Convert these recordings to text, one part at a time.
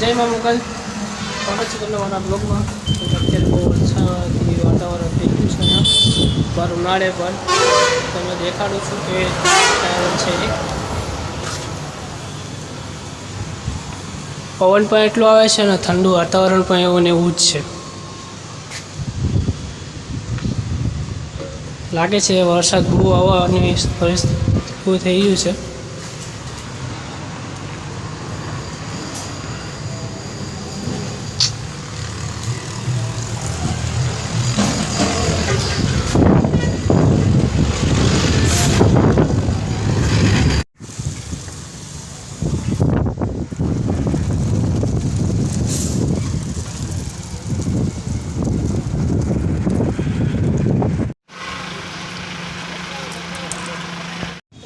જય મુકલ. સ્વાગત છે તમને મારા બ્લોગમાં અત્યારે બહુ વરસાદી વાતાવરણ થઈ ગયું છે અહીંયા. બાર ઉનાળે પણ તમને દેખાડું છું કે ટાયર છે પવન પણ એટલો આવે છે ને ઠંડુ વાતાવરણ પણ એવું ને એવું જ છે. લાગે છે વરસાદ બહુ આવવાની પરિસ્થિતિ થઈ ગયું છે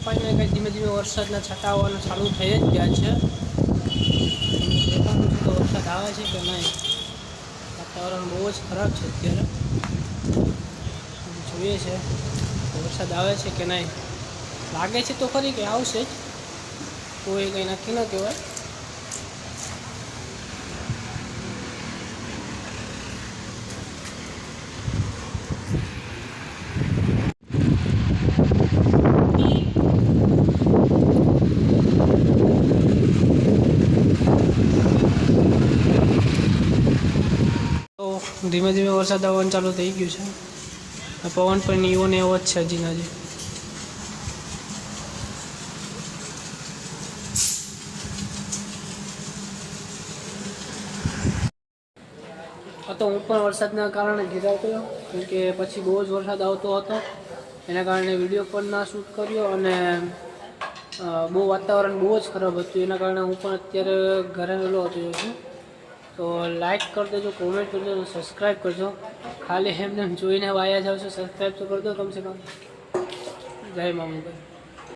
પાંચ કંઈ ધીમે ધીમે વરસાદના છટા આવવાના ચાલુ થઈ જ ગયા છે. તો વરસાદ આવે છે કે નહીં? વાતાવરણ બહુ જ ખરાબ છે અત્યારે. જોઈએ છે વરસાદ આવે છે કે નહીં. લાગે છે તો ખરી કે આવશે જ. કોઈ કંઈ નક્કી ન કહેવાય તો ધીમે ધીમે વરસાદ આવવાનું ચાલુ થઈ ગયું છે. પવન પણ એવો ને એવો જ છે હજી હજી. તો હું પણ વરસાદના કારણે ઘેરાવ કેમ કે પછી બહુ જ વરસાદ આવતો હતો. એના કારણે વીડિયો પણ ના શૂટ કર્યો અને બહુ વાતાવરણ બહુ જ ખરાબ હતું. એના કારણે હું પણ અત્યારે ઘરે વહેલો હતો છું તો લાઈક કરી દેજો કોમેન્ટ કરજો સબસ્ક્રાઈબ કરજો. ખાલી એમને જોઈને વાયા જાવ છો સબસ્ક્રાઈબ તો કરજો કમસે કમ. જય મામુભાઈ